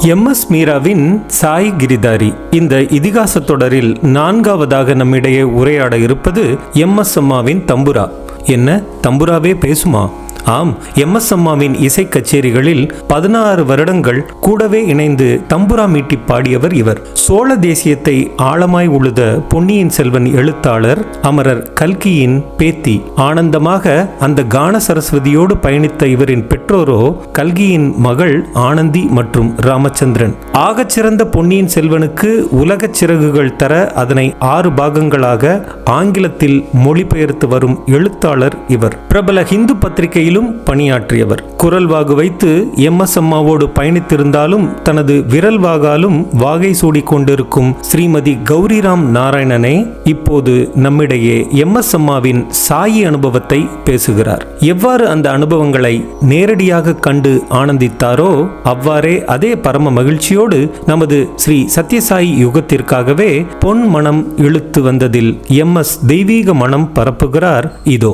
M S மீராவின் சாய் கிரிதாரி. இந்த இதிகாச தொடரில் நான்காவதாக நம்மிடையே உரையாட இருப்பது எம் எஸ் அம்மாவின் தம்புரா. என்ன தம்புராவே பேசுமா? ஆம் எம் எஸ் அம்மாவின் இசை கச்சேரிகளில் பதினாறு வருடங்கள் கூடவே இணைந்து தம்புரா மீட்டி பாடியவர் இவர். சோழ தேசியத்தை ஆழமாய் உழுத பொன்னியின் செல்வன் எழுத்தாளர் அமரர் கல்கியின் பேத்தி. ஆனந்தமாக அந்த கான சரஸ்வதியோடு பயணித்த இவரின் பெற்றோரோ கல்கியின் மகள் ஆனந்தி மற்றும் ராமச்சந்திரன். ஆகச்சிறந்த பொன்னியின் செல்வனுக்கு உலகச் சிறகுகள் தர அதனை ஆறு பாகங்களாக ஆங்கிலத்தில் மொழிபெயர்த்து வரும் எழுத்தாளர் இவர். பிரபல ஹிந்து பத்திரிகையிலும் பணியாற்றியவர். குரல் வாகு வைத்து எம் எஸ் அம்மாவோடு பயணித்திருந்தாலும் தனது விரல் வாகாலும் வாகை சூடிக் கொண்டிருக்கும் ஸ்ரீமதி கௌரிராம் நாராயணனே இப்போது நம்மிடையே எம் எஸ் அம்மாவின் சாயி அனுபவத்தை பேசுகிறார். எவ்வாறு அந்த அனுபவங்களை நேரடியாக கண்டு ஆனந்தித்தாரோ அவ்வாறே அதே பரம மகிழ்ச்சியோடு நமது ஸ்ரீ சத்யசாயி யுகத்திற்காகவே பொன் மனம் இழுத்து வந்ததில் எம் எஸ் தெய்வீக மனம் பரப்புகிறார். இதோ.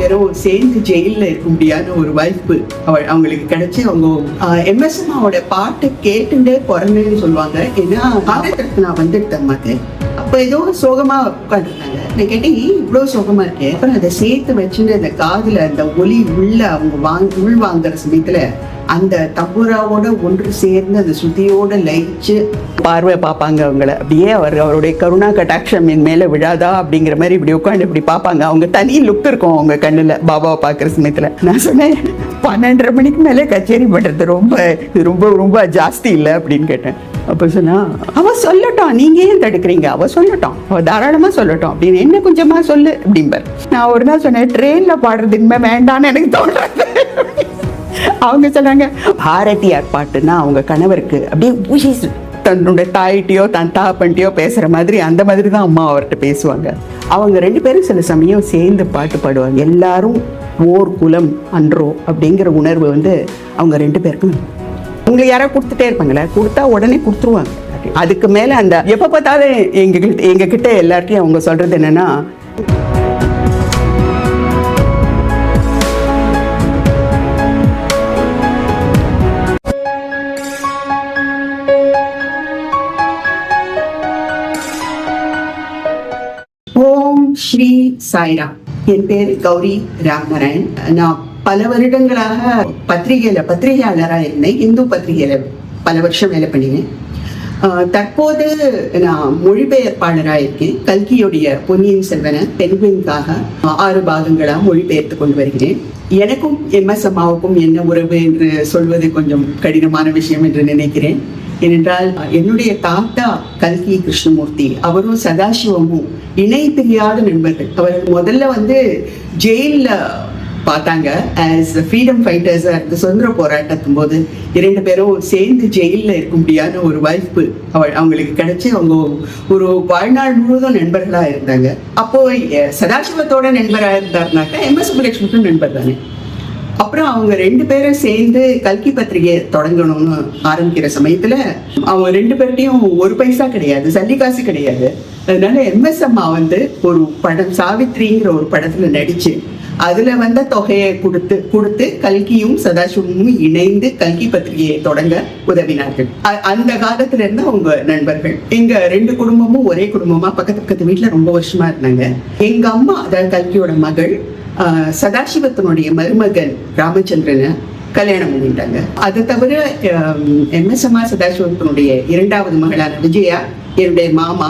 பேரும் சேர்ந்து ஜெயிலில் இருக்க முடியாத ஒரு வாய்ப்பு அவள் அவங்களுக்கு கிடைச்சி அவங்க எம்எஸ்எம்மாவோட பாட்டு கேட்டுட்டே பிறந்தேன்னு சொல்லுவாங்க. ஏன்னா காலத்திற்கு நான் வந்துட்டேன் மாதிரி அப்போ ஏதோ சோகமா உட்காந்துருந்தாங்க நான் கேட்டேன் ஏன் இவ்வளோ சோகமா இருக்கேன் அப்புறம் அதை சேர்த்து வச்சுட்டு அந்த காதுல அந்த ஒலி உள்ள அவங்க வாங்க உள் வாங்குற சமயத்தில் அந்த தம்புராவோட ஒன்று சேர்ந்து அந்த சுத்தியோட லயிச்சு பார்வை பார்ப்பாங்க அவங்கள. அப்படியே அவர் அவருடைய கருணா கட்டாட்சம் என் மேல விழாதா அப்படிங்கிற மாதிரி இப்படி உட்காந்து இப்படி பார்ப்பாங்க. அவங்க தனி லுக் இருக்கும் அவங்க கண்ணில் பாபாவை பார்க்குற சமயத்தில் நான் சொன்னேன் பன்னெண்டரை மணிக்கு மேலே கச்சேரி பண்ணுறது ரொம்ப இது ரொம்ப ரொம்ப ஜாஸ்தி இல்லை அப்படின்னு கேட்டேன். அப்போ சொன்னா அவ சொல்லட்டும் நீங்கள் ஏன் தடுக்கிறீங்க? அவள் சொல்லட்டும். அவள் தாராளமாக சொல்லட்டும் அப்படின்னு என்ன கொஞ்சமா சொல்லு அப்படிம்பார். நான் ஒரு நாள் சொன்னேன் ட்ரெயினில் பாடுறது இனிமேல் வேண்டான்னு எனக்கு தோன்றது அவங்க சொன்னாங்க பாரதியார் பாட்டுன்னா அவங்க கணவருக்கு அப்படியே உஷி தன்னுடைய தாயிட்டையோ தன் தாப்பன்ட்டையோ பேசுகிற மாதிரி அந்த மாதிரி தான் அம்மா அவர்கிட்ட பேசுவாங்க. அவங்க ரெண்டு பேரும் சில சமயம் சேர்ந்து பாட்டு பாடுவாங்க. எல்லாரும் ஓர் குலம் அன்றோ அப்படிங்கிற உணர்வு வந்து அவங்க ரெண்டு பேருக்கும் உங்களுக்கு யாராவது கொடுத்துட்டே இருப்பாங்களே? கொடுத்தா உடனே கொடுத்துருவாங்க. அதுக்கு மேலே அந்த எப்போ பார்த்தாலும் எங்ககிட்ட கிட்ட எல்லார்ட்டையும் அவங்க சொல்கிறது என்னன்னா ஸ்ரீ சாய்ராம் என் பேர் கௌரி ராமநாராயண் நான் பல வருடங்களாக பத்திரிகையில பத்திரிகையாளராக இருந்தேன். இந்து பத்திரிகையில பல வருஷம் வேலை பண்ணினேன். தற்போது நான் மொழிபெயர்ப்பாளராக இருக்கேன். கல்கியுடைய பொன்னியின் செல்வனை பெண்களுக்காக ஆறு பாகங்களாக மொழிபெயர்த்து கொண்டு வருகிறேன். எனக்கும் எம்எஸ் அம்மாவுக்கும் என்ன உறவு என்று சொல்வது கொஞ்சம் கடினமான விஷயம் என்று நினைக்கிறேன். ஏனென்றால் என்னுடைய தாத்தா கல்கி கிருஷ்ணமூர்த்தி அவரும் சதாசிவமும் இணை தெரியாத நண்பர்கள். அவர்கள் முதல்ல வந்து ஜெயிலில் பார்த்தாங்க. ஆஸ் ஃப்ரீடம் ஃபைட்டர்ஸ் அந்த சுதந்திர போராட்டத்தின் போது இரண்டு பேரும் சேர்ந்து ஜெயிலில் இருக்க முடியாத ஒரு வாய்ப்பு அவள் அவங்களுக்கு கிடைச்சி அவங்க ஒரு வாழ்நாள் முழுவதும் நண்பர்களாக இருந்தாங்க. அப்போ சதாசிவத்தோட நண்பராக இருந்தாருனாக்கா எம்எஸ் சுப்புலட்சுமிக்கும் நண்பர் தானே. அப்புறம் அவங்க ரெண்டு பேரும் சேர்ந்து கல்கி பத்திரிகை தொடங்கணும்னு ஆரம்பிக்கிற சமயத்துல அவங்க ரெண்டு பேர்ட்டையும் ஒரு பைசா கிடையாது சல்லி கிடையாது. அதனால எம்எஸ் அம்மா வந்து ஒரு படம் சாவித்ரிங்கிற ஒரு படத்துல நடிச்சு அதுல வந்த தொகையை கொடுத்து கொடுத்து கல்கியும் சதாசிவமும் இணைந்து கல்கி பத்திரிகையை தொடங்க உதவினார்கள். அ- அந்த காலத்துல இருந்து அவங்க நண்பர்கள். எங்க ரெண்டு குடும்பமும் ஒரே குடும்பமா பக்கத்து பக்கத்து வீட்டுல ரொம்ப வருஷமா இருந்தாங்க. எங்க அம்மா அதாவது கல்கியோட மகள் சதாசிவத்தினுடைய மருமகன் ராமச்சந்திரனை கல்யாணம் பண்ணிட்டாங்க. அது தவிர எம்எஸ்எம்ஆர் சதாசிவத்தினுடைய இரண்டாவது மகளான விஜயா என்னுடைய மாமா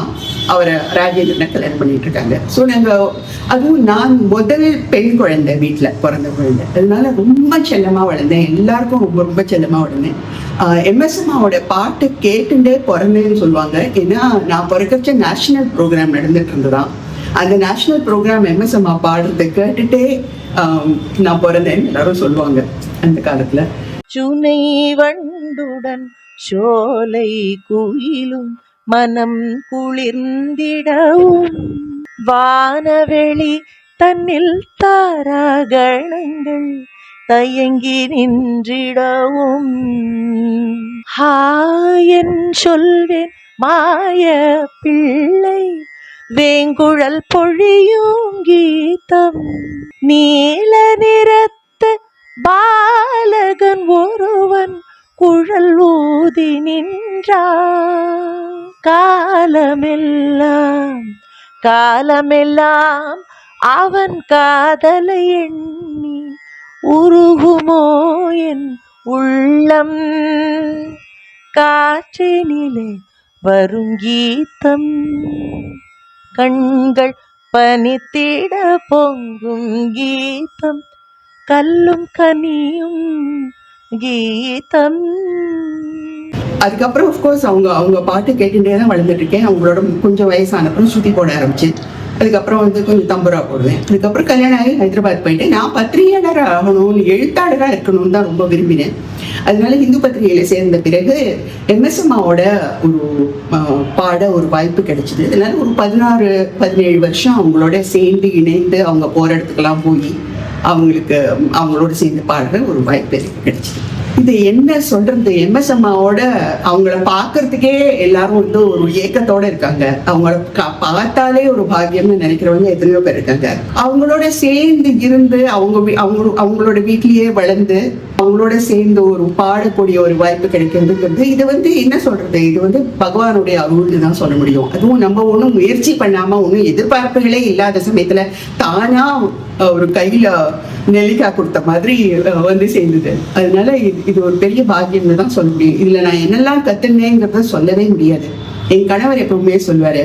அவரை ராஜேந்திரனை கல்யாணம் பண்ணிட்டு இருக்காங்க ஸோ நாங்கள் அதுவும் நான் முதல் பெண் குழந்தை வீட்டில் பிறந்த குழந்தை. அதனால ரொம்ப செல்லமாக வளர்ந்தேன். எல்லாருக்கும் ரொம்ப ரொம்ப செல்லமாக வளர்ந்தேன். எம்எஸ்எம்மாவோட பாட்டு கேட்டுட்டே பிறந்தேன்னு சொல்லுவாங்க. ஏன்னா நான் பிறக்கச்ச நேஷனல் ப்ரோக்ராம் நடந்துட்டு இருந்ததான் அந்த நேஷனல் ப்ரோக்ராம் எம்எஸ்எம்மா பாடுறதை கேட்டுட்டே நான் பிறந்தேன் எல்லாரும் சொல்லுவாங்க அந்த காலத்துல. சுனை வண்டுடன் சோலை குயிலும் மனம் குளிர்ந்திடவும். வானவெளி தன்னில் தாராகணங்கள் தயங்கி நின்றிடவும். ஹாயன் சொல்வேன் மாய பிள்ளை. வேங்குழல் பொழியும் கீதம். நீல நிறத்த பாலகன் ஒருவன் குழல் ஊதி நின்றான். காலமெல்லாம் காலமெல்லாம் அவன் காதலை எண்ணி உருகுமோ என் உள்ளம்? காற்றினிலே வரும் கீதம். கண்கள் பனித்திட பொங்கும் கீதம் கல்லும் கனியும் கீதம். அதுக்கப்புறம் ஆஃப்கோர்ஸ் அவங்க அவங்க பாட்டு கேட்டுட்டே தான் வளர்ந்துட்டு இருக்கேன். அவங்களோட கொஞ்சம் வயசானப்புறம் சுத்தி போட ஆரம்பிச்சு அதுக்கப்புறம் வந்து கொஞ்சம் தம்புரா போடுவேன். அதுக்கப்புறம் கல்யாணம் ஆகி ஹைதராபாத் போயிட்டு நான் பத்திரிகையாளராக ஆகணும் எழுத்தாளராக இருக்கணும்னு தான் ரொம்ப விரும்பினேன். அதனால இந்து பத்திரிகையில சேர்ந்த பிறகு எம்எஸ்எம்மாவோட ஒரு பாட ஒரு வாய்ப்பு கிடைச்சிது. அதனால ஒரு பதினாறு பதினேழு வருஷம் அவங்களோட சேர்ந்து இணைந்து அவங்க போற இடத்துக்கெல்லாம் போய் அவங்களுக்கு அவங்களோட சேர்ந்து பாடுற ஒரு வாய்ப்பு கிடைச்சிது. இது என்ன சொல்றது? எம்எஸ் அம்மாவோட அவங்கள பார்க்கறதுக்கே எல்லாரும் வந்து ஒரு ஏக்கத்தோட இருக்காங்க. அவங்கள கா- பார்த்தாலே ஒரு பாக்கியம்னு நினைக்கிறவங்க எத்தனையோ பேர் இருக்காங்க. அவங்களோட சேர்ந்து இருந்து அவங்க அவங்க அவங்களோட வீட்லயே வளர்ந்து அவங்களோட சேர்ந்து ஒரு பாடக்கூடிய ஒரு வாய்ப்பு கிடைக்கிறதுங்கிறது இது வந்து என்ன சொல்றது? இது வந்து பகவானுடைய அருள்னு தான் சொல்ல முடியும். அதுவும் நம்ம ஒன்றும் முயற்சி பண்ணாம ஒன்றும் எதிர்பார்ப்புகளே இல்லாத சமயத்துல தானா ஒரு கையில நெல்லிக்காய் கொடுத்த மாதிரி வந்து சேர்ந்தது. அதனால இது இது ஒரு பெரிய பாக்கியம்னு தான் சொல்ல முடியும். இதுல நான் என்னெல்லாம் கத்துனேங்கிறத சொல்லவே முடியாது. என் கணவர் எப்பவுமே சொல்லுவாரு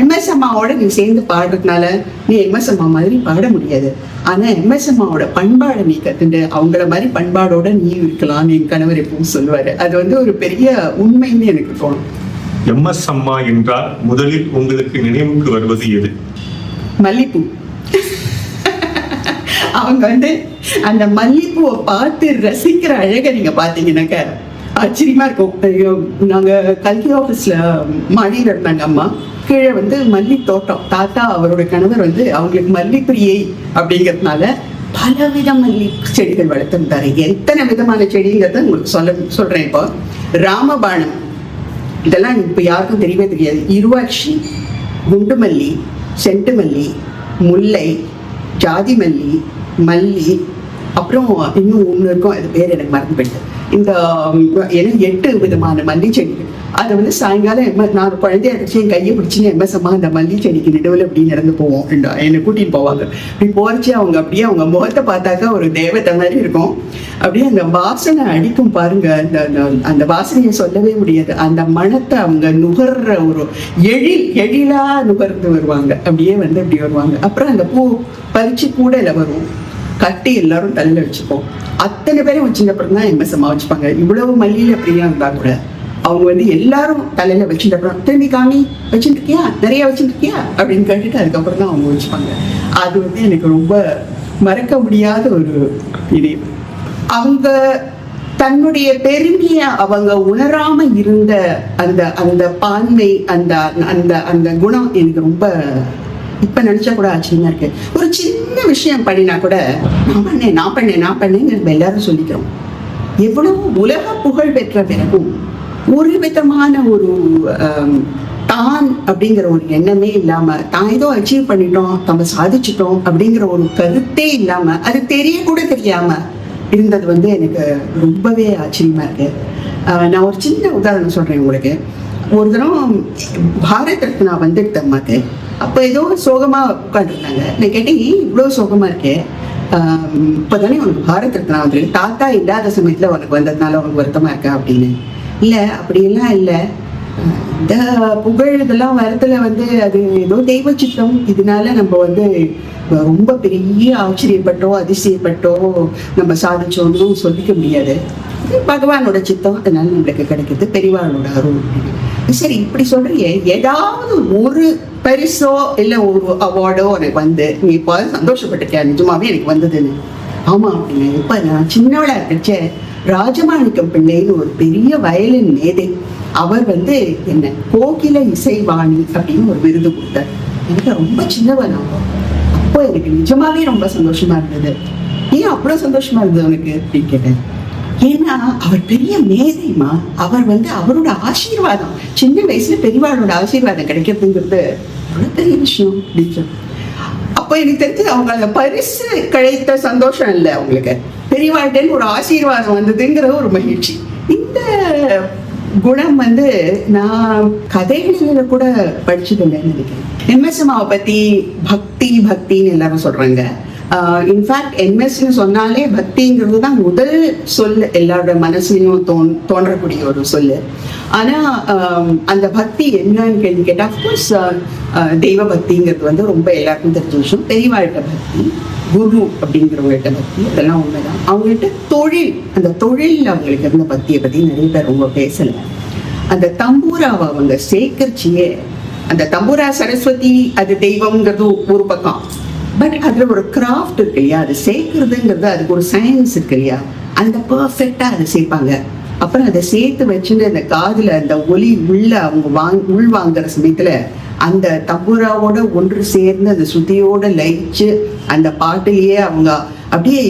எம்எஸ் அம்மாவோட நீ சேர்ந்து பாடுறதுனால நீ எம்எஸ் அம்மா மாதிரி பாட முடியாது. ஆனா எம்எஸ் அம்மாவோட பண்பாடை நீ கத்துண்டு அவங்கள மாதிரி பண்பாடோட நீ இருக்கலாம்னு என் கணவர் எப்பவும் சொல்லுவாரு. அது வந்து ஒரு பெரிய உண்மைன்னு எனக்கு தோணும். எம் எஸ் அம்மா என்றால் முதலில் உங்களுக்கு நினைவுக்கு வருவது எது? மல்லிப்பூ. அவங்க வந்து அந்த மல்லிப்பூவை பார்த்து ரசிக்கிற அழகை நீங்க பாத்தீங்கன்னாக்க ஆச்சரியமா இருக்கும். ஐயோ, நாங்க கல்வி ஆபீஸ்ல மாடியில் இருந்தாங்க அம்மா. கீழே வந்து மல்லி தோட்டம் தாத்தா அவரோட கணவர் வந்து அவங்களுக்கு மல்லி பிரியை அப்படிங்கிறதுனால பலவித மல்லி செடிகள் வளர்த்துருந்தாரு. எத்தனை விதமான செடிங்கிறத உங்களுக்கு சொல்ல சொல்றேன் இப்போ. ராமபாணம். இதெல்லாம் இப்போ யாருக்கும் தெரியவே தெரியாது. இருவாட்சி குண்டுமல்லி செண்டுமல்லி முல்லை ஜாதி மல்லி மல்லி அப்புறம் இன்னும் ஒன்று இருக்கும் அது பேர் எனக்கு மறந்து போயிடுது இந்த ஏன்னா எனக்கு எட்டு விதமான மல்லி செடிகள். அதை வந்து சாயங்காலம் எம்ம நான் குழந்தைய அடிச்சு என் கையை பிடிச்சின்னு எம்எஸ்எம்மா அந்த மல்லி செடிக்கு நடுவில் அப்படி நடந்து போவோம். ரெண்டு என்னை கூட்டிட்டு போவாங்க. இப்படி போச்சு அவங்க அப்படியே அவங்க முகத்தை பார்த்தாக்கா ஒரு தேவதை மாதிரி இருக்கும். அப்படியே அந்த வாசனை அடிக்கும் பாருங்க. அந்த அந்த- அந்த வாசனையை சொல்லவே முடியாது. அந்த மணத்தை அவங்க நுகர்ற ஒரு எழில் எழிலா நுகர்ந்து வருவாங்க. அப்படியே வந்து அப்படி வருவாங்க. அப்புறம் அந்த பூ பறிச்சு கூடையில வரும். கட்டி எல்லாரும் தலையில் வச்சுப்போம். அத்தனை பேரும் வச்சிருந்த அப்புறம் தான் எம்எஸ் அம்மா வச்சுப்பாங்க. இவ்வளவு மல்லியில பிரியா இருந்தா கூட அவங்க வந்து எல்லாரும் தலையில வச்சுட்ட அப்புறம் திரும்பி காமி வச்சுருக்கியா நிறைய வச்சுருக்கியா அப்படின்னு கேட்டுட்டு அதுக்கப்புறம் தான் அவங்க வச்சுப்பாங்க. அது வந்து எனக்கு ரொம்ப மறக்க முடியாத ஒரு இது. அவங்க தன்னுடைய பெருமைய அவங்க உணராம இருந்த அந்த அந்த பான்மை அந்த அந்த அந்த குணம் எனக்கு ரொம்ப இப்ப நினைச்சா கூட ஆச்சரியமா இருக்கு. ஒரு சின்ன விஷயம் பண்ணினா கூட நான் பண்ணேன் நான் பண்ணேன் நான் பண்ணேன்னு நம்ம எல்லாரும் சொல்லிக்கிறோம். எவ்வளவு உலக புகழ் பெற்ற பிறகும் ஒரு விதமான ஒரு தான் அப்படிங்கிற ஒரு எண்ணமே இல்லாம தான் ஏதோ அச்சீவ் பண்ணிட்டோம் நம்ம சாதிச்சிட்டோம் அப்படிங்கிற ஒரு கருத்தே இல்லாம அது தெரிய கூட தெரியாம இருந்தது வந்து எனக்கு ரொம்பவே ஆச்சரியமா இருக்கு. ஆஹ் நான் ஒரு சின்ன உதாரணம் சொல்றேன் உங்களுக்கு. ஒரு தினம் பாரத் ரத்னா வந்துட்டு அம்மாக்கு அப்போ ஏதோ சோகமாக உட்காந்துருந்தாங்க நான் கேட்டேன் ஏன் இவ்வளோ சோகமாக இருக்கே. இப்போ இப்போதானே உனக்கு பாரத் ரத்னா வந்து தாத்தா இல்லாத சமயத்தில் உனக்கு வந்ததுனால உனக்கு வருத்தமாக இருக்கா? அப்படின்னு. இல்லை அப்படியெல்லாம் இல்லை. இந்த புகழ் இதெல்லாம் வரத்துல வந்து அது ஏதோ தெய்வ சித்தம். இதனால நம்ம வந்து ரொம்ப பெரிய ஆச்சரியப்பட்டோ அதிசயப்பட்டோ நம்ம சாதிச்சோம்னு சொல்லிக்க முடியாது. பகவானோட சித்தம். அதனால நம்மளுக்கு கிடைக்குது பெரியவாளோட அருள். சரி இப்படி சொல்றிய ஏதாவது ஒரு பரிசோ இல்லை ஒரு அவார்டோ எனக்கு வந்து நீ இப்போ சந்தோஷப்பட்டுட்டேன் நிஜமாவே எனக்கு வந்ததுன்னு ஆமா அப்படின்னு இப்ப நான் சின்னவளா இருக்கச்சே ராஜமாணிக்கம் பிள்ளைன்னு ஒரு பெரிய வயலின் மேதை அவர் வந்து என்ன கோகில இசைவாணி அப்படின்னு ஒரு விருது கொடுத்தார் எனக்கு ரொம்ப சின்னவன் அப்போ எனக்கு நிஜமாவே ரொம்ப சந்தோஷமா இருந்தது ஏன் அவ்வளோ சந்தோஷமா இருந்தது உனக்கு அப்படின்னு கேட்டேன் ஏன்னா அவர் பெரிய மேதைமா அவர் வந்து அவரோட ஆசீர்வாதம் சின்ன வயசுல பெரியவாளோட ஆசீர்வாதம் கிடைக்கிறதுங்கிறது அவ்வளவு பெரிய விஷயம் அப்படின்னு அப்போ எனக்கு தெரிஞ்சு அவங்க பரிசு கிடைத்த சந்தோஷம் இல்லை அவங்களுக்கு. பெரியவாழ்கிட்ட ஒரு ஆசீர்வாதம் வந்ததுங்கிற ஒரு மகிழ்ச்சி. இந்த குணம் வந்து நான் கதைகளில் கூட படிச்சதில்லைன்னு நினைக்கிறேன். எம்எஸ்எம்மாவை பத்தி பக்தி பக்தின்னு எல்லாரும் சொல்றாங்க. இன்ஃபேக்ட் எம்எஸ்ன்னு சொன்னாலே பக்திங்கிறது தான் முதல் சொல் எல்லாரோட மனசுலையும் தோன் தோன்றக்கூடிய ஒரு சொல். ஆனா அந்த பக்தி என்னன்னு கேள்வி கேட்டா அஃப்கோர்ஸ் தெய்வ பக்திங்கிறது வந்து ரொம்ப எல்லாருக்கும் தெரிஞ்ச விஷயம். தெய்வாயிட்ட பக்தி குரு அப்படிங்கிறவங்கள்ட்ட பக்தி அதெல்லாம் உண்மைதான். அவங்கள்ட்ட தொழில் அந்த தொழில் அவங்களுக்கு இருந்த பக்தியை பத்தி நிறைய பேர் ரொம்ப பேசல. அந்த தம்பூராவை அவங்க சேகரிச்சியே அந்த தம்பூரா சரஸ்வதி அது தெய்வம்ங்கிறது ஒரு பக்கம். பட் அதில் ஒரு கிராஃப்ட் இருக்கு இல்லையா அது சேர்க்கறதுங்கிறது அதுக்கு ஒரு சயின்ஸ் இருக்கு இல்லையா அந்த பர்ஃபெக்டாக அதை சேர்ப்பாங்க. அப்புறம் அதை சேர்த்து வச்சுட்டு அந்த காதில் அந்த ஒலி உள்ள அவங்க வாங் உள் வாங்குற சமயத்தில் அந்த தம்புராவோட ஒன்று சேர்ந்து அந்த சுத்தியோட லயிச்சு அந்த பாட்டிலேயே அவங்க அப்படியே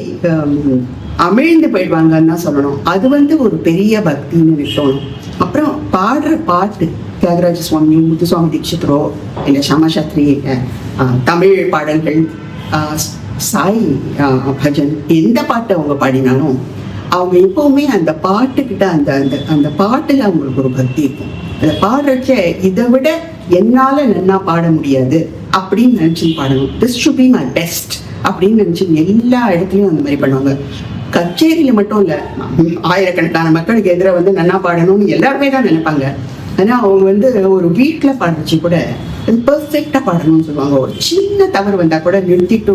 அமிழ்ந்து போயிடுவாங்கன்னு தான் சொல்லணும். அது வந்து ஒரு பெரிய பக்தின்னு எனக்கு தோணும் அப்புறம் பாடுற பாட்டு. தியாகராஜ சுவாமி முத்துசுவாமி தீட்சித்ரோ இல்லை ஷாமாசாஸ்திரி அஹ், தமிழ் பாடல்கள் சாய் பஜன் எந்த பாட்டை அவங்க பாடினாலும் அவங்க எப்பவுமே அந்த பாட்டுக்கிட்ட அந்த அந்த அந்த பாட்டுல அவங்களுக்கு ஒரு பக்தி இருக்கும். அந்த பாடுறச்ச இதை விட என்னால நன்னா பாட முடியாது அப்படின்னு நினைச்சு பாடணும். This should be my best அப்படின்னு நினைச்சு எல்லா இடத்துலயும் அந்த மாதிரி பண்ணுவாங்க. கச்சேரியில மட்டும் இல்ல ஆயிரக்கணக்கான மக்களுக்கு எதிராக வந்து நன்னா பாடணும்னு எல்லாருமே தான் நினைப்பாங்க. ஆனால் அவங்க வந்து ஒரு வீட்டில் பாடுறச்சு கூட அது பாடணும்னு சொல்லுவாங்க. ஒரு சின்ன தவறு வந்தால் கூட நிறுத்திட்டு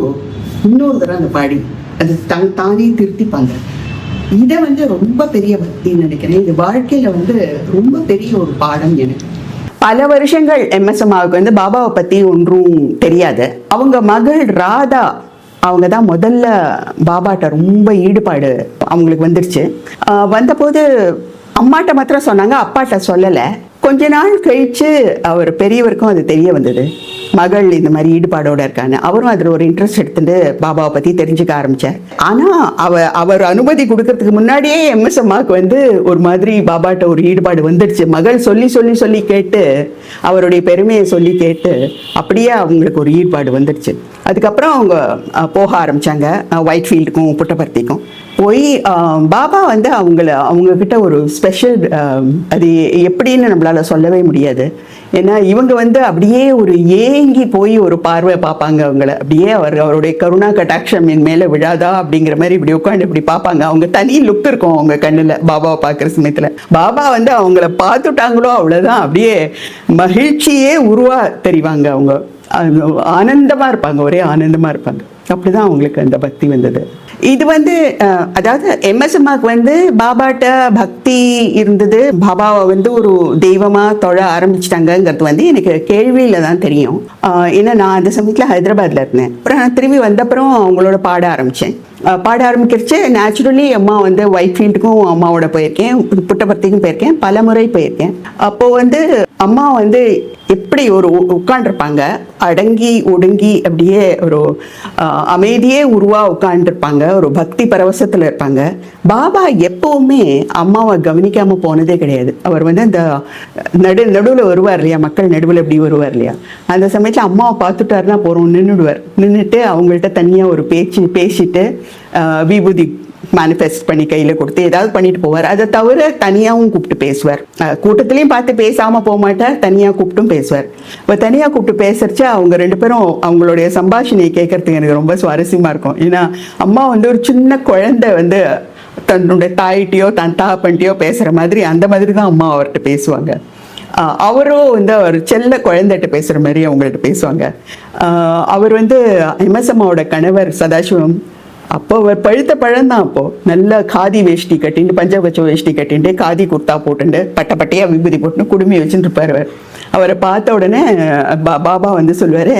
இன்னொரு தடவை அந்த பாடி அது தன் தானே திருத்திப்பாங்க. இதை வந்து ரொம்ப பெரிய பக்தின்னு நினைக்கிறேன். இது வாழ்க்கையில் வந்து ரொம்ப பெரிய ஒரு பாடம் எனக்கு. பல வருஷங்கள் எம்எஸ்எம்மாவுக்கு வந்து பாபாவை பற்றி ஒன்றும் தெரியாது. அவங்க மகள் ராதா அவங்க தான் முதல்ல பாபாட்ட ரொம்ப ஈடுபாடு அவங்களுக்கு வந்துருச்சு. வந்தபோது அம்மாட்ட மாத்திரம் சொன்னாங்க அப்பாட்ட சொல்லலை. கொஞ்ச நாள் கழிச்சு அவர் பெரியவருக்கும் அது தெரிய வந்தது. மகள் இந்த மாதிரி ஈடுபாடோட இருக்காங்க அவரும் அதில் ஒரு இன்ட்ரெஸ்ட் எடுத்துட்டு பாபாவை பற்றி தெரிஞ்சுக்க ஆரம்பித்தார் ஆனால் அவ அவர் அனுமதி கொடுக்கறதுக்கு முன்னாடியே எம்எஸ் அம்மாவுக்கு வந்து ஒரு மாதிரி பாபாட்ட ஒரு ஈடுபாடு வந்துடுச்சு. மகள் சொல்லி சொல்லி சொல்லி கேட்டு அவருடைய பெருமையை சொல்லி கேட்டு அப்படியே அவங்களுக்கு ஒரு ஈடுபாடு வந்துடுச்சு. அதுக்கப்புறம் அவங்க போக ஆரம்பித்தாங்க ஒயிட் ஃபீல்டுக்கும் புட்டபர்த்திக்கும். போய் பாபா வந்து அவங்கள அவங்கக்கிட்ட ஒரு ஸ்பெஷல் அது எப்படின்னு நம்மளால் சொல்லவே முடியாது. ஏன்னா இவங்க வந்து அப்படியே ஒரு ஏங்கி போய் ஒரு பார்வை பார்ப்பாங்க அவங்கள. அப்படியே அவர் அவருடைய கருணா கட்டாட்சம் என் மேலே விழாதா அப்படிங்கிற மாதிரி இப்படி உட்காந்து இப்படி பார்ப்பாங்க. அவங்க தனி லுக் இருக்கும் அவங்க கண்ணில் பாபாவை பார்க்குற சமயத்தில். பாபா வந்து அவங்கள பார்த்துட்டாங்களோ அவ்வளோதான் அப்படியே மகிழ்ச்சியே உருவா தெரிவாங்க அவங்க. ஆனந்தமாக இருப்பாங்க ஒரே ஆனந்தமாக இருப்பாங்க. அப்படிதான் அவங்களுக்கு அந்த பக்தி வந்தது. இது வந்து அதாவது எம்எஸ் அம்மாவுக்கு வந்து பாபாட்ட பக்தி இருந்தது. பாபாவை வந்து ஒரு தெய்வமாக தொழ ஆரம்பிச்சிட்டாங்கங்கிறது வந்து எனக்கு கேள்வியில தான் தெரியும். ஏன்னா நான் அந்த சமயத்தில் ஹைதராபாத்ல இருந்தேன். அப்புறம் நான் திரும்பி வந்தப்புறம் அவங்களோட பாட ஆரம்பித்தேன் பாட ஆரம்பிக்கிறச்சு நேச்சுரலி அம்மா வந்து ஒயிட் ஃபீல்டுக்கும் அம்மாவோட போயிருக்கேன் புட்டபர்த்திக்கும் போயிருக்கேன் பல முறை போயிருக்கேன். அப்போது வந்து அம்மா வந்து எப்படி ஒரு உட்காண்டிருப்பாங்க அடங்கி ஒடுங்கி அப்படியே ஒரு அமைதியே உருவா உட்காந்துருப்பாங்க ஒரு பக்தி பரவசத்துல இருப்பாங்க. பாபா எப்பவுமே அம்மாவை கவனிக்காம போனதே கிடையாது. அவர் வந்து அந்த நடு நடுவில் வருவார் இல்லையா? மக்கள் நடுவில் எப்படி வருவார் இல்லையா? அந்த சமயத்தில் அம்மாவை பார்த்துட்டாருன்னா போறோம். நின்றுடுவார் நின்றுட்டு அவங்கள்ட்ட தனியாக ஒரு பேச்சு பேசிட்டு விபூதி மேனிஃபெஸ்ட் பண்ணி கையில் கொடுத்து ஏதாவது பண்ணிட்டு போவார். அதை தவிர தனியாகவும் கூப்பிட்டு பேசுவார். கூட்டத்திலையும் கூட்டத்துலேயும் பார்த்து பேசாமல் போக மாட்டார். தனியாக கூப்பிட்டும் பேசுவார். இப்போ தனியாக கூப்பிட்டு பேசுறச்ச அவங்க ரெண்டு பேரும் அவங்களுடைய சம்பாஷணையை கேட்கறதுக்கு எனக்கு ரொம்ப சுவாரஸ்யமாக இருக்கும். ஏன்னா அம்மா வந்து ஒரு சின்ன குழந்தை வந்து தன்னுடைய தாயிட்டையோ தன் தாப்பன்ட்டையோ பேசுகிற மாதிரி அந்த மாதிரி தான் அம்மா அவர்கிட்ட பேசுவாங்க. அவரும் வந்து அவர் செல்ல குழந்தைகிட்ட பேசுகிற மாதிரி அவங்கள்ட்ட பேசுவாங்க. அவர் வந்து எம்எஸ்எம்மாவோட கணவர் சதாசிவம். அப்போ பழுத்த பழம் தான் அப்போ. நல்ல காதி வேஷ்டி கட்டிட்டு பஞ்சபட்ச வேஷ்டி கட்டிட்டு காதி குர்த்தா போட்டுட்டு பட்ட பட்டையா விபூதி போட்டுன்னு குடுமி வச்சுட்டு இருப்பார் அவர் அவரை பார்த்த உடனே பா- பாபா வந்து சொல்லுவாரு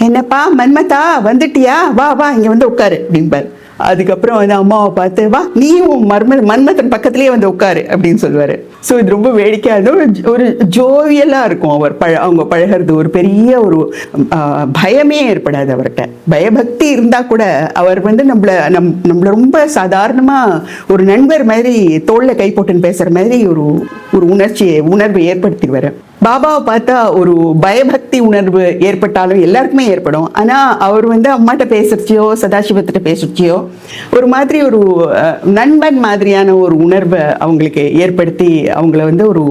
என்னப்பா மன்மதா வந்துட்டியா? வா வா இங்க வந்து உட்காரு அப்படிம்பார். அதுக்கப்புறம் வந்து அம்மாவை பார்த்து வா நீயும் மர்ம மன்மத்தன் பக்கத்துலயே வந்து உட்காரு அப்படின்னு சொல்லுவாரு. ஸோ இது ரொம்ப வேடிக்கையாக இருந்தது ஒரு ஜோவியலாக இருக்கும் அவர். பழ அவங்க பழகிறது ஒரு பெரிய ஒரு பயமே ஏற்படாது அவர்கிட்ட. பயபக்தி இருந்தா கூட அவர் வந்து நம்மள நம் நம்மள ரொம்ப சாதாரணமா ஒரு நண்பர் மாதிரி தோல்ல கை போட்டுன்னு பேசுற மாதிரி ஒரு ஒரு உணர்ச்சியை உணர்வை வரேன் பாபாவை பார்த்தா ஒரு பயபக்தி உணர்வு ஏற்பட்டாலும் எல்லாருக்குமே ஏற்படும். ஆனால் அவர் வந்து அம்மாட்ட பேசுறச்சியோ சதாசிவத்திட்ட பேசுறச்சியோ ஒரு மாதிரி ஒரு நண்பன் மாதிரியான ஒரு உணர்வை அவங்களுக்கு ஏற்படுத்தி அவங்கள வந்து ஒரு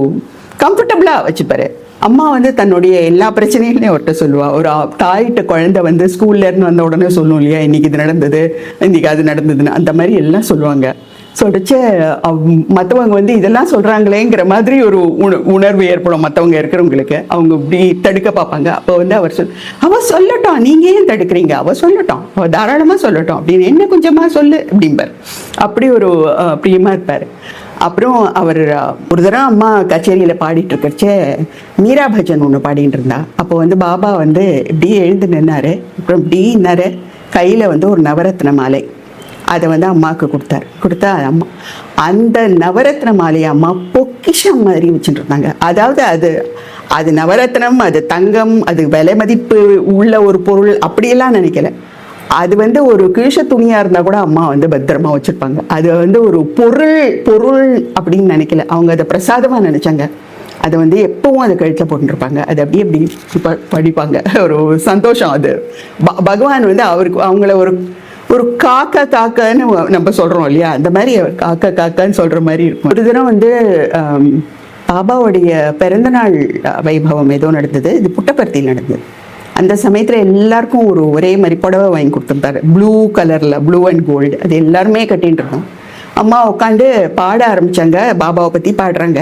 கம்ஃபர்டபுளாக வச்சுப்பாரு. அம்மா வந்து தன்னுடைய எல்லா பிரச்சனைகளையும் அவர்கிட்ட சொல்லுவாள் ஒரு தாயிட்ட குழந்தை வந்து ஸ்கூல்லேருந்து வந்த உடனே சொல்லும் இல்லையா? இன்னைக்கு இது நடந்தது இன்னைக்கு அது நடந்ததுன்னு அந்த மாதிரி எல்லாம் சொல்லுவாங்க. சொல்லிச்சு மற்றவங்க வந்து இதெல்லாம் சொல்கிறாங்களேங்கிற மாதிரி ஒரு உண உணர்வு ஏற்படும் மற்றவங்க இருக்கிறவங்களுக்கு. அவங்க இப்படி தடுக்க பார்ப்பாங்க. அப்போ வந்து அவர் சொல் அவள் சொல்லட்டும். நீங்கள் ஏன் தடுக்கிறீங்க? அவள் சொல்லட்டும். அவள் தாராளமாக சொல்லட்டும். அப்படின்னு என்ன கொஞ்சமாக சொல்லு அப்படிம்பார். அப்படி ஒரு பிரியமாக இருப்பார். அப்புறம் அவர் ஒரு தடவை அம்மா கச்சேரியில் பாடிட்டு இருக்கிறச்ச மீரா பஜன் ஒன்று பாடிட்டு இருந்தா. அப்போ வந்து பாபா வந்து இப்படி எழுந்து நின்னாரு. அப்புறம் இப்படின்னாரு கையில் வந்து ஒரு நவரத்ன மாலை. அதை வந்து அம்மாவுக்கு கொடுத்தாரு. கொடுத்தா அம்மா அந்த நவரத்ன மாலையை அம்மா பொக்கிஷம் மாதிரி வச்சுட்டு இருந்தாங்க அதாவது அது அது நவரத்னம் அது தங்கம் அது விலை மதிப்பு உள்ள ஒரு பொருள் அப்படியெல்லாம் நினைக்கல. அது வந்து ஒரு கிழிஷ துணியாக இருந்தால் கூட அம்மா வந்து பத்திரமா வச்சுருப்பாங்க. அது வந்து ஒரு பொருள் பொருள் அப்படின்னு நினைக்கல. அவங்க அதை பிரசாதமாக நினைச்சாங்க. அதை வந்து எப்பவும் அதை கழுத்தில் போட்டுருப்பாங்க. அது அப்படியே அப்படி படிப்பாங்க. ஒரு சந்தோஷம் அது. ப- பகவான் வந்து அவருக்கு அவங்கள ஒரு ஒரு காக்கா காக்கான்னு நம்ம சொல்கிறோம் இல்லையா? அந்த மாதிரி காக்கா காக்கான்னு சொல்கிற மாதிரி இருக்கும். ஒரு தினம் வந்து பாபாவுடைய பிறந்தநாள் வைபவம் ஏதோ நடந்தது. இது புட்டபர்த்தியில் நடந்தது. அந்த சமயத்தில் எல்லாருக்கும் ஒரு ஒரே மாதிரி புடவை வாங்கி கொடுத்துருந்தாரு. ப்ளூ கலரில் ப்ளூ அண்ட் கோல்டு அது எல்லாருமே கட்டின்னு இருந்தோம் அம்மா உட்காந்து பாட ஆரம்பித்தாங்க பாபாவை பற்றி பாடுறாங்க.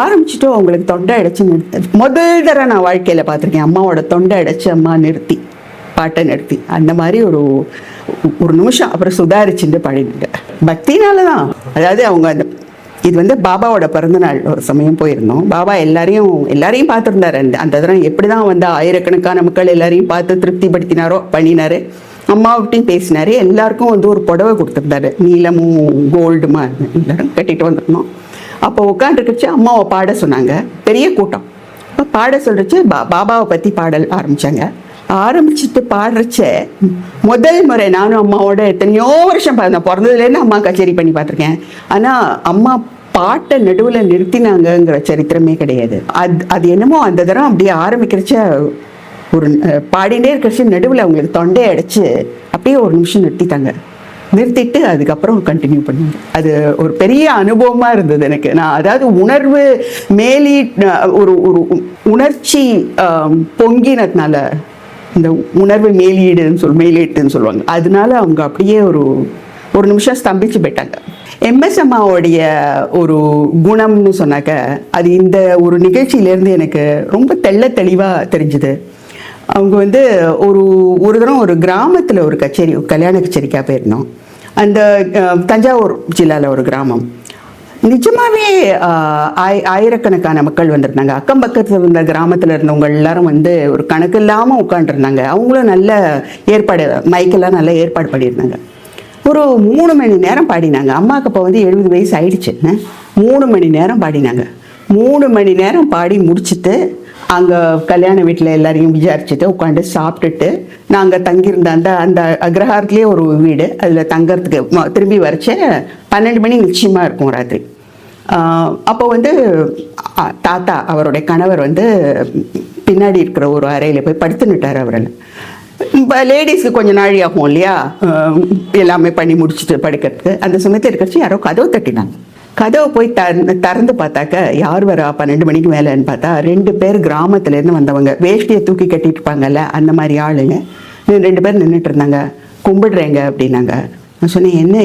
ஆரம்பிச்சுட்டு அவங்களுக்கு தொண்டை அடைச்சி நிறுத்த. முதல் தடவை நான் வாழ்க்கையில் பார்த்துருக்கேன். அம்மாவோட தொண்டை அடைச்சி அம்மா நிறுத்தி பாட்டை நிறுத்தி. அந்த மாதிரி ஒரு ஒரு நிமிஷம் அப்புறம் சுதாரிச்சுட்டு பாடினாங்க பக்தினால தான் அதாவது அவங்க அந்த இது வந்து பாபாவோட பிறந்தநாள் ஒரு சமயம் போயிருந்தோம். பாபா எல்லாரையும் எல்லாரையும் பார்த்துருந்தாரு. அந்த அந்த தடவை எப்படி தான் வந்து ஆயிரக்கணக்கான மக்கள் எல்லாரையும் பார்த்து திருப்திப்படுத்தினாரோ பண்ணினாரு. அம்மாவிட்டையும் பேசினாரு. எல்லாருக்கும் வந்து ஒரு புடவை கொடுத்துருந்தாரு. நீளமும் கோல்டுமா எல்லாரும் கட்டிட்டு வந்திருந்தோம். அப்போ உட்காந்துருக்கச்சு அம்மாவை பாட சொன்னாங்க. பெரிய கூட்டம். அப்போ பாட சொல்றச்சு பா பாபாவை பற்றி பாடல் ஆரம்பித்தாங்க ஆரம்பிச்சுட்டு பாடுறச்ச முதல் முறை நானும் அம்மாவோட எத்தனையோ வருஷம் நான் பிறந்ததுலேருந்து அம்மா கச்சேரி பண்ணி பார்த்துருக்கேன். ஆனால் அம்மா பாட்டை நடுவில் நிறுத்தினாங்கங்கிற சரித்திரமே கிடையாது. அது அது என்னமோ அந்த தடவை அப்படியே ஆரம்பிக்கிறச்ச ஒரு பாடினே பாடிட்டே இருக்கிறச்சு நடுவில் அவங்களுக்கு தொண்டையை அடைச்சி அப்படியே ஒரு நிமிஷம் நிறுத்திட்டாங்க. நிறுத்திட்டு அதுக்கப்புறம் கண்டினியூ பண்ணாங்க. அது ஒரு பெரிய அனுபவமாக இருந்தது எனக்கு. நான் அதாவது உணர்வு மேலி ஒரு ஒரு உணர்ச்சி பொங்கினதுனால இந்த உணர்வு மேலீடுன்னு சொல் மேலீட்டுன்னு சொல்லுவாங்க. அதனால அவங்க அப்படியே ஒரு ஒரு நிமிஷம் ஸ்தம்பிச்சு போயிட்டாங்க. எம்எஸ் அம்மாவுடைய ஒரு குணம்னு சொன்னாக்க அது இந்த ஒரு நிகழ்ச்சியிலேருந்து எனக்கு ரொம்ப தெள்ள தெளிவாக தெரிஞ்சுது. அவங்க வந்து ஒரு ஒரு தரம் ஒரு கிராமத்தில் ஒரு கச்சேரி கல்யாண கச்சேரிக்காக போயிருந்தோம். அந்த தஞ்சாவூர் ஜில்லாவில் ஒரு கிராமம். நிஜமாவே ஆய்- ஆயிரக்கணக்கான மக்கள் வந்திருந்தாங்க. அக்கம் பக்கத்தில் இருந்த கிராமத்தில் இருந்தவங்க எல்லாரும் வந்து ஒரு கணக்கு இல்லாமல் உட்காந்துருந்தாங்க அவங்களும் நல்ல ஏற்பாடு மைக்கெல்லாம் நல்ல ஏற்பாடு பண்ணியிருந்தாங்க. ஒரு மூணு மணி நேரம் பாடினாங்க. அம்மாவுக்கு அப்போ வந்து எழுபது வயசு ஆயிடுச்சு. மூணு மணி நேரம் பாடினாங்க. மூணு மணி நேரம் பாடி முடிச்சுட்டு அங்கே கல்யாண வீட்டில் எல்லாரையும் விசாரிச்சுட்டு உட்காந்து சாப்பிட்டுட்டு நாங்கள் தங்கியிருந்த அந்த அந்த அக்ரஹாரத்துலேயே ஒரு வீடு அதில் தங்கிறதுக்கு திரும்பி வரைச்ச பன்னெண்டு மணி நிச்சயமாக இருக்கும் ராத்திரி. அப்போ வந்து தாத்தா அவருடைய கணவர் வந்து பின்னாடி இருக்கிற ஒரு அறையில் போய் படுத்துன்னுட்டார் அவரெல்லாம் இப்போ லேடிஸ்க்கு கொஞ்சம் நாழி ஆகும் இல்லையா? எல்லாமே பண்ணி முடிச்சுட்டு படுக்கிறதுக்கு. அந்த சமயத்தில் இருக்கிறச்சு யாரோ கதவு தட்டினாங்க. கதவை போய் திறந்து திறந்து பார்த்தாக்க யார் வரா பன்னெண்டு மணிக்கு மேலேன்னு பார்த்தா ரெண்டு பேர் கிராமத்துலேருந்து வந்தவங்க. வேஷ்டியை தூக்கி கட்டிட்டு இருப்பாங்கல்ல அந்த மாதிரி ஆளுங்க. ரெண்டு பேர் நின்றுட்டு இருந்தாங்க. கும்பிடுறேங்க அப்படின்னாங்க. நான் சொன்னேன் என்ன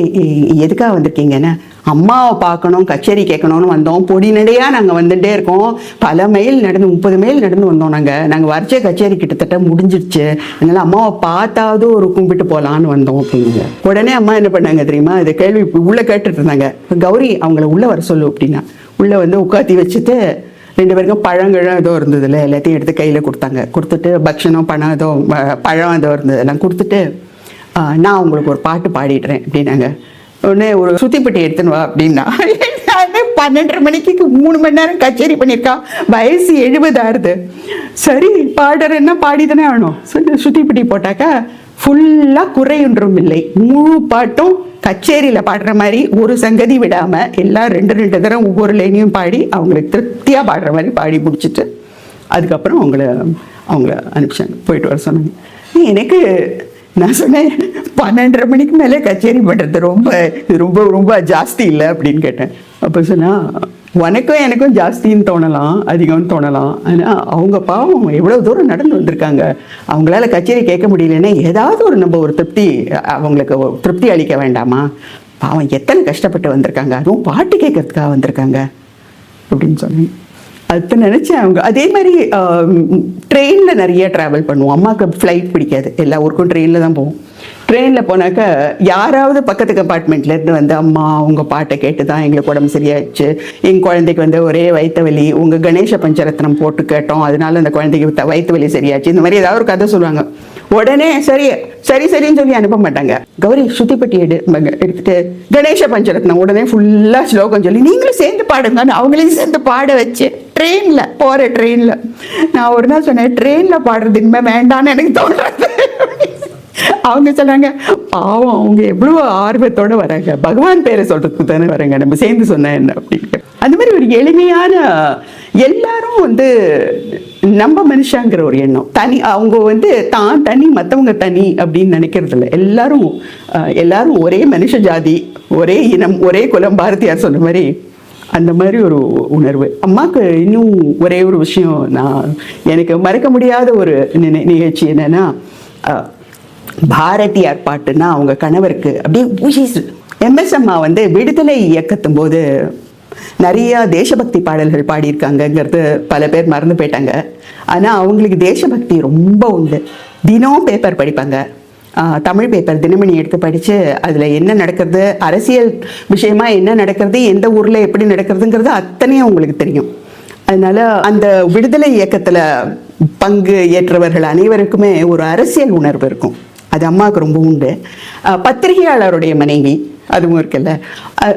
எதுக்காக வந்திருக்கீங்கன்னா? அம்மாவை பார்க்கணும் கச்சேரி கேட்கணும்னு வந்தோம். பொடி நடையாக நாங்கள் வந்துட்டே இருக்கோம். பல மைல் நடந்து முப்பது மைல் நடந்து வந்தோம் நாங்கள் நாங்கள் வரைச்ச கச்சேரி கிட்டத்தட்ட முடிஞ்சிடுச்சு அதனால அம்மாவை பார்த்தாவது ஒரு கும்பிட்டு போகலான்னு வந்தோம் அப்படின்னாங்க. உடனே அம்மா என்ன பண்ணாங்க தெரியுமா? இது கேள்வி உள்ளே கேட்டுட்டு இருந்தாங்க. கௌரி அவங்கள உள்ளே வர சொல்லு அப்படின்னா. உள்ளே வந்து உட்காத்தி வச்சுட்டு ரெண்டு பேருக்கும் பழங்களும் ஏதோ இருந்ததுல எல்லாத்தையும் எடுத்து கையில் கொடுத்தாங்க. கொடுத்துட்டு பக்ஷணம் பணம் ஏதோ பழம் ஏதோ இருந்தது. எல்லாம் கொடுத்துட்டு நான் உங்களுக்கு ஒரு பாட்டு பாடிடுறேன் அப்படின்னாங்க. உடனே ஒரு சுத்திப்பட்டி எடுத்துன்னு வா அப்படின்னா. பன்னெண்டரை மணிக்கு மூணு மணி நேரம் கச்சேரி பண்ணியிருக்கான் வயசு எழுபது ஆறுது. சரி பாடுறேன்னா பாடி தானே ஆகணும். சொல்லி சுத்திப்பட்டி போட்டாக்கா ஃபுல்லாக குறையொன்றும் இல்லை. முழு பாட்டும் கச்சேரியில் பாடுற மாதிரி ஒரு சங்கதி விடாமல் எல்லாம் ரெண்டு ரெண்டு தரம் ஒவ்வொரு லைனையும் பாடி அவங்களுக்கு திருப்தியாக பாடுற மாதிரி பாடி முடிச்சுட்டு அதுக்கப்புறம் அவங்கள அவங்கள அனுப்பிச்சாங்க. போயிட்டு வர சொன்னாங்க. எனக்கு நான் சொன்னேன் பன்னெண்டரை மணிக்கு மேலே கச்சேரி பண்ணுறது ரொம்ப இது ரொம்ப ரொம்ப ஜாஸ்தி இல்லை அப்படின்னு கேட்டேன். அப்போ சொன்னால் உனக்கும் எனக்கும் ஜாஸ்தின்னு தோணலாம் அதிகம்னு தோணலாம். ஆனால் அவங்க பாவம் எவ்வளோ தூரம் நடந்து வந்திருக்காங்க. அவங்களால கச்சேரி கேட்க முடியலன்னா ஏதாவது ஒரு நம்ம ஒரு திருப்தி அவங்களுக்கு திருப்தி அளிக்க வேண்டாமா? பாவம் எத்தனை கஷ்டப்பட்டு வந்திருக்காங்க. அதுவும் பாட்டு கேட்கறதுக்காக வந்திருக்காங்க. அப்படின்னு சொன்னேன். அப்போ நினச்சேன். அவங்க அதே மாதிரி ட்ரெயினில் நிறைய ட்ராவல் பண்ணுவோம். அம்மாவுக்கு ஃப்ளைட் பிடிக்காது. எல்லா ஊருக்கும் ட்ரெயினில் தான் போவோம். ட்ரெயினில் போனாக்கா யாராவது பக்கத்து கம்பார்ட்மெண்ட்லேருந்து வந்து அம்மா உங்கள் பாட்டை கேட்டு தான் எங்களுக்கு உடம்பு சரியாயிடுச்சு. எங்கள் குழந்தைக்கு வந்து ஒரே வயிற்று வலி உங்கள் கணேச பஞ்சரத்னம் போட்டு கேட்டோம். அதனால அந்த குழந்தைக்கு வயிற்று வலி சரியாச்சு இந்த மாதிரி ஏதாவது ஒரு கதை சொல்லுவாங்க. உடனே சரி சரி சரின்னு சொல்லி அனுப்ப மாட்டாங்க. கௌரி சுத்திப்பட்டி எடு எடுத்துட்டு கணேச பஞ்சரத்னம். உடனே ஃபுல்லாக ஸ்லோகம் சொல்லி நீங்களும் சேர்ந்து பாடுங்கன்னு அவங்களையும் சேர்ந்து பாட வச்சு ட்ரெயினில் போகிற ட்ரெயினில் நான் ஒரு நாள் சொன்னேன் ட்ரெயினில் பாடுறது இனிமேல் வேண்டான்னு எனக்கு தோன்றது. அவங்க சொன்னாங்க பாவம் அவங்க எவ்வளவு ஆர்வத்தோட வராங்க. பகவான் பேரை சொல்றதுக்கு தானே வராங்க. நம்ம சேர்ந்து சொன்னா என்ன? அப்படின்னு. அந்த மாதிரி ஒரு எளிமையான எல்லாரும் வந்து நம்ம மனுஷங்கிற ஒரு எண்ணம். தனி அவங்க வந்து தான் தனி மற்றவங்க தனி அப்படின்னு நினைக்கிறது இல்லை எல்லாரும் எல்லாரும் ஒரே மனுஷ ஜாதி ஒரே இனம் ஒரே குலம் பாரதியார் சொன்ன மாதிரி அந்த மாதிரி ஒரு உணர்வு. அம்மாவுக்கு இன்னும் ஒரே ஒரு விஷயம் நான் எனக்கு மறக்க முடியாத ஒரு நினை- நிகழ்ச்சி என்னன்னா பாரதியார் பாட்டுன்னா அவங்க கணவருக்கு அப்படியே எம்எஸ் அம்மா வந்து விடுதலை இயக்கத்தும் போது நிறைய தேசபக்தி பாடல்கள் பாடியிருக்காங்கங்கிறது பல பேர் மறந்து போயிட்டாங்க. ஆனால் அவங்களுக்கு தேசபக்தி ரொம்ப உண்டு. தினம் பேப்பர் படிப்பாங்க. தமிழ் பேப்பர் தினமணி எடுத்து படித்து அதில் என்ன நடக்கிறது அரசியல் விஷயமா என்ன நடக்கிறது எந்த ஊரில் எப்படி நடக்கிறதுங்கிறது அத்தனையும் அவங்களுக்கு தெரியும். அதனால் அந்த விடுதலை இயக்கத்தில் பங்கு ஏற்றவர்கள் அனைவருக்குமே ஒரு அரசியல் உணர்வு இருக்கும். அது அம்மாவுக்கு ரொம்ப உண்டு. பத்திரிகையாளருடைய மனைவி அதுவும் இருக்குல்ல.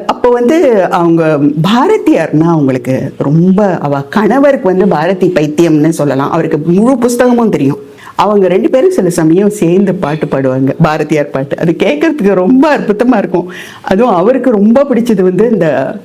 அப்போ வந்து அவங்க பாரதியார்னா அவங்களுக்கு ரொம்ப அவ கணவருக்கு வந்து பாரதி பைத்தியம்னு சொல்லலாம். அவருக்கு முழு புஸ்தகமும் தெரியும். அவங்க ரெண்டு பேரும் சில சமயம் சேர்ந்து பாட்டு பாடுவாங்க. பாரதியார் பாட்டு. அது கேட்கறதுக்கு ரொம்ப அற்புதமாக இருக்கும். அதுவும் அவருக்கு ரொம்ப பிடிச்சது வந்து இந்த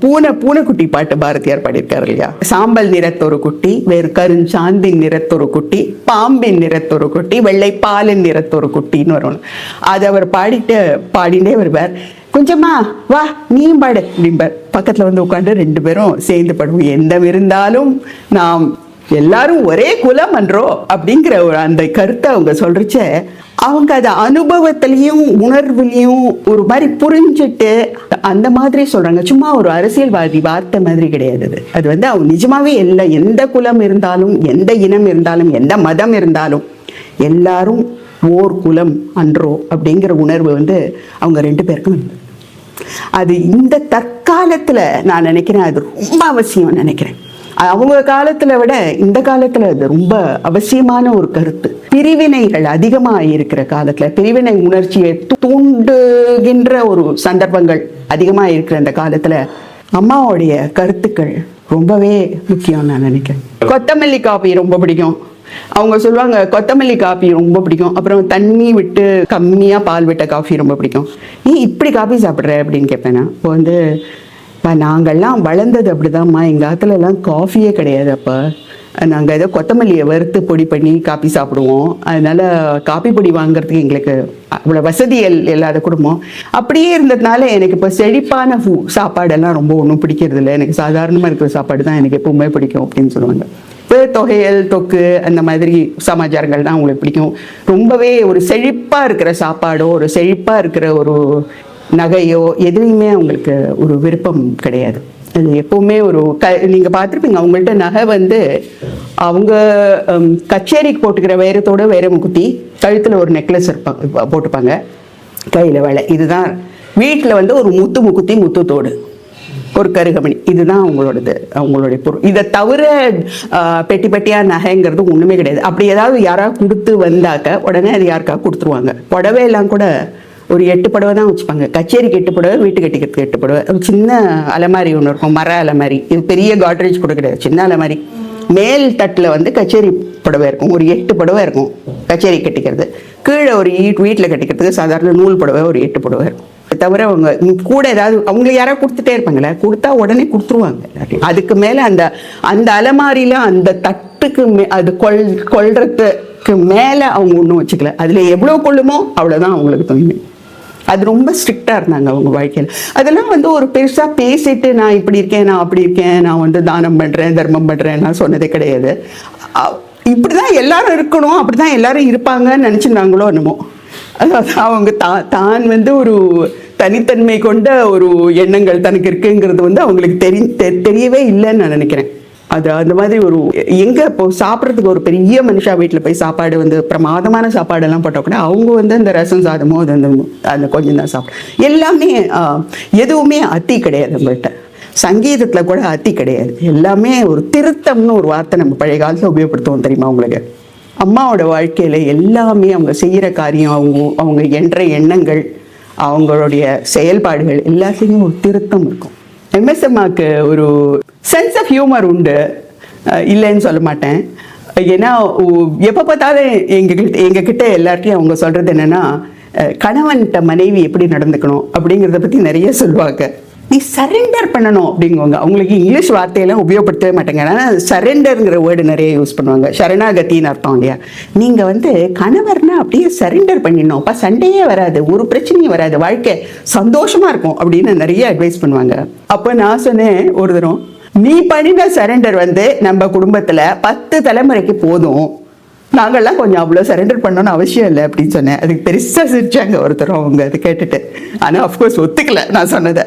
பூனை பூனைக்குட்டி பாட்டு பாரதியார் பாடியிருக்காரு இல்லையா? சாம்பல் நிறத்தொரு குட்டி வேறு கருஞ்சாந்தின் நிறத்தொரு குட்டி பாம்பின் நிறத்தொரு குட்டி வெள்ளை பாலின் நிறத்தொரு குட்டின்னு வரும் அது அவர் பாடிட்டு பாடிட்டே வருவார். கொஞ்சமா வா நீயும் பாடு அப்படிம்பார். பக்கத்தில் வந்து உட்காந்து ரெண்டு பேரும் சேர்ந்து பாடுவோம். எந்த இருந்தாலும் நாம் எல்லாரும் ஒரே குலம் அன்றோ அப்படிங்கிற ஒரு அந்த கருத்தை அவங்க சொல்றச்ச அவங்க அதை அனுபவத்திலையும் உணர்வுலையும் ஒரு மாதிரி புரிஞ்சுட்டு அந்த மாதிரி சொல்றாங்க. சும்மா ஒரு அரசியல்வாதி வார்த்தை மாதிரி கிடையாது அது. அது வந்து அவங்க நிஜமாவே எல்லா எந்த குலம் இருந்தாலும் எந்த இனம் இருந்தாலும் எந்த மதம் இருந்தாலும் எல்லாரும் ஓர் குலம் அன்றோ அப்படிங்கிற உணர்வு வந்து அவங்க ரெண்டு பேருக்கும் இருந்தது அது இந்த தற்காலத்துல நான் நினைக்கிறேன் அது ரொம்ப அவசியம் நினைக்கிறேன். அவங்க காலத்துல விட இந்த காலத்துல அது ரொம்ப அவசியமான ஒரு கருத்து. பிரிவினைகள் அதிகமாக இருக்கிற காலத்துல பிரிவினை உணர்ச்சியை தூண்டுகின்ற ஒரு சந்தர்ப்பங்கள் அதிகமாக இருக்கிற இந்த காலத்துல அம்மாவுடைய கருத்துக்கள் ரொம்பவே முக்கியம் நான் நினைக்கிறேன். கொத்தமல்லி காபி ரொம்ப பிடிக்கும். அவங்க சொல்லுவாங்க கொத்தமல்லி காபி ரொம்ப பிடிக்கும். அப்புறம் தண்ணி விட்டு கம்மியா பால் விட்ட காஃபி ரொம்ப பிடிக்கும். நீ இப்படி காபி சாப்பிட்ற? அப்படின்னு கேட்பேன் நான். இப்போ வந்து "அப்பா, நாங்கெல்லாம் வளர்ந்தது அப்படிதாம்மா. எங்கள் ஆற்றுலலாம் காஃபியே கிடையாது அப்போ. நாங்கள் ஏதோ கொத்தமல்லியை வறுத்து பொடி பண்ணி காப்பி சாப்பிடுவோம். அதனால் காப்பி பொடி வாங்குறதுக்கு எங்களுக்கு அவ்வளோ வசதி எல்- இல்லாத குடும்பம். அப்படியே இருந்ததுனால எனக்கு இப்போ செழிப்பான ஃபூ சாப்பாடெல்லாம் ரொம்ப ஒன்றும் பிடிக்கிறது இல்லை. எனக்கு சாதாரணமாக இருக்கிற சாப்பாடு தான் எனக்கு எப்பவுமே பிடிக்கும் அப்படின்னு சொல்லுவாங்க. இப்போ தொகையல் தொக்கு அந்த மாதிரி சமாச்சாரங்கள் தான் உங்களுக்கு பிடிக்கும். ரொம்பவே ஒரு செழிப்பாக இருக்கிற சாப்பாடோ ஒரு செழிப்பாக இருக்கிற ஒரு நகையோ எதுலேயுமே அவங்களுக்கு ஒரு விருப்பம் கிடையாது. அது எப்போவுமே ஒரு க நீங்கள் பார்த்துருப்பீங்க அவங்கள்ட்ட நகை வந்து அவங்க கச்சேரிக்கு போட்டுக்கிற வைரத்தோட வைரம் குத்தி கழுத்தில் ஒரு நெக்லஸ் இருப்பாங்க போட்டுப்பாங்க. கையில் வேலை. இதுதான் வீட்டில் வந்து ஒரு முத்து முக்குத்தி முத்துத்தோடு ஒரு கருகமணி. இதுதான் அவங்களோடது அவங்களுடைய பொருள். இதை தவிர பெட்டி பெட்டியாக நகைங்கிறது ஒன்றுமே கிடையாது. அப்படி ஏதாவது யாராவது கொடுத்து வந்தாக்க உடனே அது யாருக்கா கொடுத்துருவாங்க. புடவையெல்லாம் கூட ஒரு எட்டு புடவை தான் வச்சுப்பாங்க. கச்சேரிக்கு எட்டு புடவை வீட்டு கட்டிக்கிறதுக்கு எட்டு புடவை. ஒரு சின்ன அலமாரி ஒன்று இருக்கும் மர அலமாரி. இது பெரிய காட்ரேஜ் கூட கிடையாது சின்ன அலமாரி. மேல் தட்டில் வந்து கச்சேரி புடவை இருக்கும். ஒரு எட்டு புடவை இருக்கும் கச்சேரி கட்டிக்கிறது. கீழே ஒரு வீட்டில் கட்டிக்கிறதுக்கு சாதாரண நூல் புடவை ஒரு எட்டு புடவை இருக்கும். தவிர அவங்க கூட ஏதாவது அவங்கள யாராவது கொடுத்துட்டே இருப்பாங்களே கொடுத்தா உடனே கொடுத்துருவாங்க அதுக்கு மேலே அந்த அந்த அலமாரியில் அந்த தட்டுக்கு மே அது கொள் கொள்றதுக்கு மேலே அவங்க ஒன்றும் வச்சுக்கல. அதில் எவ்வளோ கொள்ளுமோ அவ்வளோதான் அவங்களுக்கு தூய்மை. அது ரொம்ப ஸ்ட்ரிக்டாக இருந்தாங்க அவங்க வாழ்க்கையில். அதெல்லாம் வந்து ஒரு பெருசாக பேசிட்டு நான் இப்படி இருக்கேன் நான் அப்படி இருக்கேன் நான் வந்து தானம் பண்ணுறேன் தர்மம் பண்ணுறேன் நான் சொன்னதே கிடையாது. இப்படி தான் எல்லாரும் இருக்கணும் அப்படிதான் எல்லாரும் இருப்பாங்கன்னு நினச்சிருந்தாங்களோ என்னமோ. அதாவது அவங்க தா தான் வந்து ஒரு தனித்தன்மை கொண்ட ஒரு எண்ணங்கள் தனக்கு இருக்குங்கிறது வந்து அவங்களுக்கு தெரி தெ- தெரியவே இல்லைன்னு நான் நினைக்கிறேன். அது அந்த மாதிரி ஒரு எங்க இப்போ சாப்பிட்றதுக்கு ஒரு பெரிய மனுஷா வீட்டில் போய் சாப்பாடு வந்து பிரமாதமான சாப்பாடெல்லாம் போட்டால் கூட அவங்க வந்து அந்த ரசம் சாதமோ அது அந்த அந்த கொஞ்சம் தான் சாப்பிடும் எல்லாமே எதுவுமே அத்தி கிடையாது நம்மகிட்ட சங்கீதத்தில் கூட அத்தி கிடையாது. எல்லாமே ஒரு திருத்தம்னு ஒரு வார்த்தை நம்ம பழைய காலத்தில் உபயோகப்படுத்துவோம் தெரியுமா உங்களுக்கு? அம்மாவோட வாழ்க்கையில் எல்லாமே அவங்க செய்கிற காரியம் அவங்க அவங்க என்ற எண்ணங்கள் அவங்களுடைய செயல்பாடுகள் எல்லாத்துலேயும் ஒரு திருத்தம் இருக்கும். எம்எஸ்எம்மாக்கு ஒரு சென்ஸ் ஆஃப் ஹியூமர் உண்டு. இல்லைன்னு சொல்ல மாட்டேன். ஏன்னா எப்போ பார்த்தாலும் எங்ககிட்ட எங்ககிட்ட எல்லார்ட்டையும் அவங்க சொல்கிறது என்னென்னா கணவன்கிட்ட மனைவி எப்படி நடந்துக்கணும் அப்படிங்கிறத பற்றி நிறைய சொல்லுவாங்க. நீ சரெண்டர் பண்ணணும் அப்படிங்குவாங்க. அவங்களுக்கு இங்கிலீஷ் வார்த்தையெல்லாம் உபயோகப்படுத்தவே மாட்டாங்க. ஆனால் சரெண்டருங்கிற வேர்டு நிறைய யூஸ் பண்ணுவாங்க. சரணாகத்தின்னு அர்த்தம் இல்லையா? நீங்கள் வந்து கணவர்னா அப்படியே சரெண்டர் பண்ணிடணும். அப்போ சண்டையே வராது. ஒரு பிரச்சனையும் வராது. வாழ்க்கை சந்தோஷமாக இருக்கும் அப்படின்னு நிறைய அட்வைஸ் பண்ணுவாங்க. அப்போ நான் சொன்னேன் ஒரு தரம் நீ பண்ணின சரெண்டர் வந்து நம்ம குடும்பத்தில் பத்து தலைமுறைக்கு போதும். நாங்கள்லாம் கொஞ்சம் அவ்வளோ சரெண்டர் பண்ணணும்னு அவசியம் இல்லை அப்படின்னு சொன்னேன். அதுக்கு பெருசாக சிரிச்சாங்க ஒருத்தரும் அவங்க. அதை கேட்டுட்டு. ஆனால் அஃப்கோர்ஸ் ஒத்துக்கல நான் சொன்னதை.